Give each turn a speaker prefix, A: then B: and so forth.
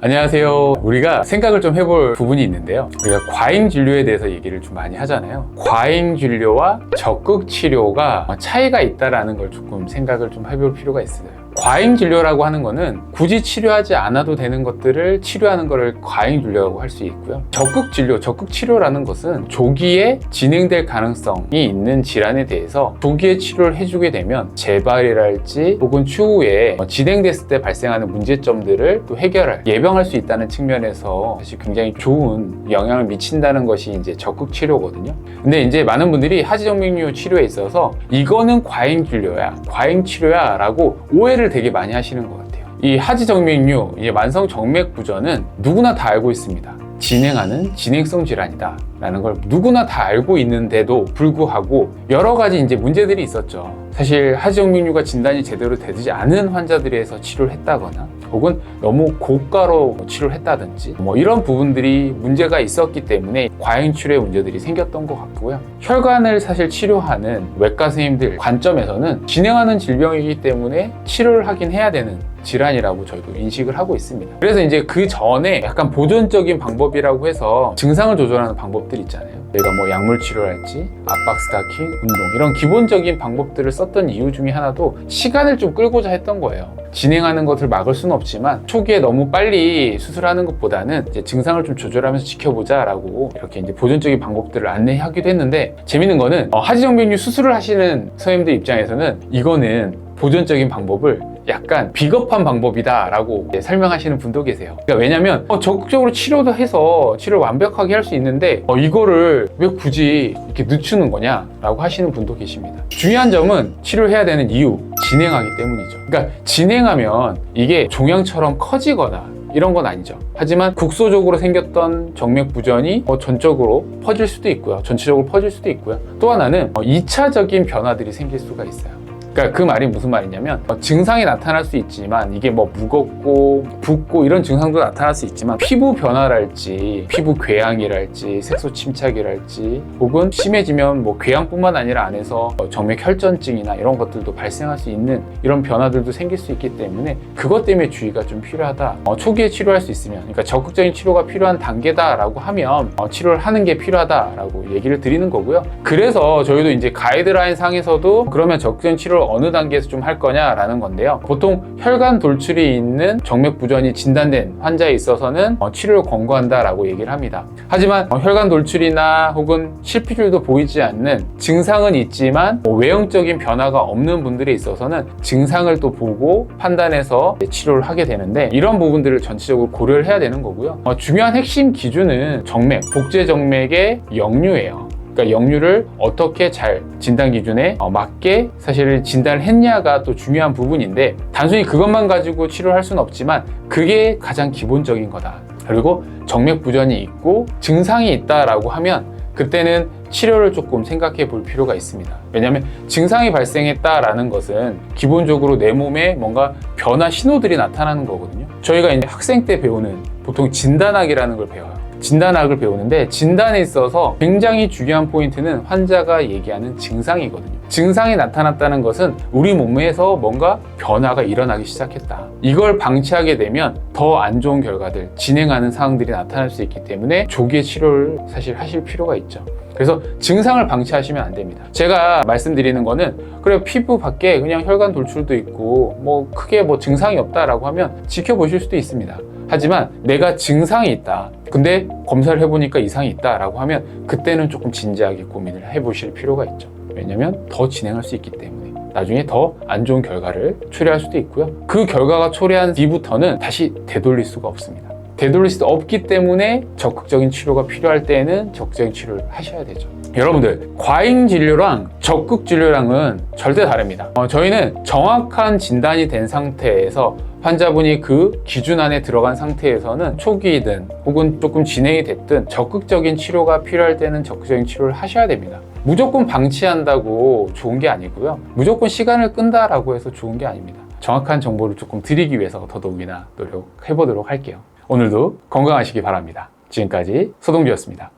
A: 안녕하세요. 우리가 생각을 좀 해볼 부분이 있는데요. 우리가 과잉 진료에 대해서 얘기를 좀 많이 하잖아요. 과잉 진료와 적극 치료가 차이가 있다라는 걸 조금 생각을 좀 해볼 필요가 있어요. 과잉 진료라고 하는 거는 굳이 치료하지 않아도 되는 것들을 치료하는 것을 과잉 진료라고 할 수 있고요. 적극 진료, 적극 치료라는 것은 조기에 진행될 가능성이 있는 질환에 대해서 조기에 치료를 해주게 되면 재발이랄지 혹은 추후에 진행됐을 때 발생하는 문제점들을 또 해결할, 예방할 수 있다는 측면에서 사실 굉장히 좋은 영향을 미친다는 것이 이제 적극 치료거든요. 근데 이제 많은 분들이 하지정맥류 치료에 있어서 이거는 과잉 진료야, 과잉 치료야 라고 오해를 되게 많이 하시는 것 같아요. 이 하지정맥류, 이제 만성 정맥 부전은 누구나 다 알고 있습니다. 진행하는 진행성 질환이다. 라는 걸 누구나 다 알고 있는데도 불구하고 여러 가지 이제 문제들이 있었죠. 사실 하지정맥류가 진단이 제대로 되지 않은 환자들에서 치료를 했다거나 혹은 너무 고가로 치료를 했다든지 뭐 이런 부분들이 문제가 있었기 때문에 과잉 치료의 문제들이 생겼던 것 같고요. 혈관을 사실 치료하는 외과 선생님들 관점에서는 진행하는 질병이기 때문에 치료를 하긴 해야 되는 질환이라고 저희도 인식을 하고 있습니다. 그래서 이제 그 전에 약간 보존적인 방법이라고 해서 증상을 조절하는 방법들 있잖아요. 내가 뭐 약물 치료랄지 압박 스타킹, 운동 이런 기본적인 방법들을 썼던 이유 중에 하나도 시간을 좀 끌고자 했던 거예요. 진행하는 것을 막을 수는 없지만 초기에 너무 빨리 수술하는 것보다는 이제 증상을 좀 조절하면서 지켜보자라고 이렇게 이제 보존적인 방법들을 안내하기도 했는데 재밌는 거는 어, 하지정맥류 수술을 하시는 선생님들 입장에서는 이거는 보존적인 방법을 약간 비겁한 방법이다라고 설명하시는 분도 계세요. 그러니까 왜냐면 어, 적극적으로 치료도 해서 치료를 완벽하게 할 수 있는데 어, 이거를 왜 굳이 이렇게 늦추는 거냐라고 하시는 분도 계십니다. 중요한 점은 치료해야 되는 이유, 진행하기 때문이죠. 그러니까 진행하면 이게 종양처럼 커지거나 이런 건 아니죠. 하지만 국소적으로 생겼던 정맥 부전이 어, 전적으로 퍼질 수도 있고요. 전체적으로 퍼질 수도 있고요. 또 하나는 어, 2차적인 변화들이 생길 수가 있어요. 그러니까 그 말이 무슨 말이냐면 어, 증상이 나타날 수 있지만 이게 뭐 무겁고 붓고 이런 증상도 나타날 수 있지만 피부 변화랄지 피부 궤양이랄지 색소 침착이랄지 혹은 심해지면 뭐 궤양뿐만 아니라 안에서 어, 정맥 혈전증이나 이런 것들도 발생할 수 있는 이런 변화들도 생길 수 있기 때문에 그것 때문에 주의가 좀 필요하다. 어, 초기에 치료할 수 있으면 그러니까 적극적인 치료가 필요한 단계다라고 하면 어, 치료를 하는 게 필요하다라고 얘기를 드리는 거고요. 그래서 저희도 이제 가이드라인 상에서도 그러면 적극적인 치료를 어느 단계에서 좀 할 거냐라는 건데요. 보통 혈관 돌출이 있는 정맥 부전이 진단된 환자에 있어서는 어, 치료를 권고한다라고 얘기를 합니다. 하지만 어, 혈관 돌출이나 혹은 실피줄도 보이지 않는 증상은 있지만 뭐 외형적인 변화가 없는 분들에 있어서는 증상을 또 보고 판단해서 치료를 하게 되는데 이런 부분들을 전체적으로 고려를 해야 되는 거고요. 어, 중요한 핵심 기준은 정맥, 복제 정맥의 역류예요. 그러니까 역류를 어떻게 잘 진단 기준에 어, 맞게 사실 진단을 했냐가 또 중요한 부분인데 단순히 그것만 가지고 치료를 할 수는 없지만 그게 가장 기본적인 거다. 그리고 정맥 부전이 있고 증상이 있다라고 하면 그때는 치료를 조금 생각해 볼 필요가 있습니다. 왜냐하면 증상이 발생했다라는 것은 기본적으로 내 몸에 뭔가 변화 신호들이 나타나는 거거든요. 저희가 이제 학생 때 배우는 보통 진단학이라는 걸 배워요. 진단학을 배우는데 진단에 있어서 굉장히 중요한 포인트는 환자가 얘기하는 증상이거든요. 증상이 나타났다는 것은 우리 몸에서 뭔가 변화가 일어나기 시작했다. 이걸 방치하게 되면 더 안 좋은 결과들, 진행하는 상황들이 나타날 수 있기 때문에 조기에 치료를 사실 하실 필요가 있죠. 그래서 증상을 방치하시면 안 됩니다. 제가 말씀드리는 거는 그래 피부 밖에 그냥 혈관 돌출도 있고 뭐 크게 뭐 증상이 없다라고 하면 지켜보실 수도 있습니다. 하지만 내가 증상이 있다. 근데 검사를 해보니까 이상이 있다라고 하면 그때는 조금 진지하게 고민을 해보실 필요가 있죠. 왜냐면 더 진행할 수 있기 때문에. 나중에 더 안 좋은 결과를 초래할 수도 있고요. 그 결과가 초래한 뒤부터는 다시 되돌릴 수가 없습니다. 되돌릴 수 없기 때문에 적극적인 치료가 필요할 때에는 적극적인 치료를 하셔야 되죠. 여러분들 과잉 진료랑 적극 진료랑은 절대 다릅니다. 어, 저희는 정확한 진단이 된 상태에서 환자분이 그 기준 안에 들어간 상태에서는 초기이든 혹은 조금 진행이 됐든 적극적인 치료가 필요할 때는 적극적인 치료를 하셔야 됩니다. 무조건 방치한다고 좋은 게 아니고요. 무조건 시간을 끈다라고 해서 좋은 게 아닙니다. 정확한 정보를 조금 드리기 위해서 더더욱이나 노력해보도록 할게요. 오늘도 건강하시기 바랍니다. 지금까지 소동기였습니다.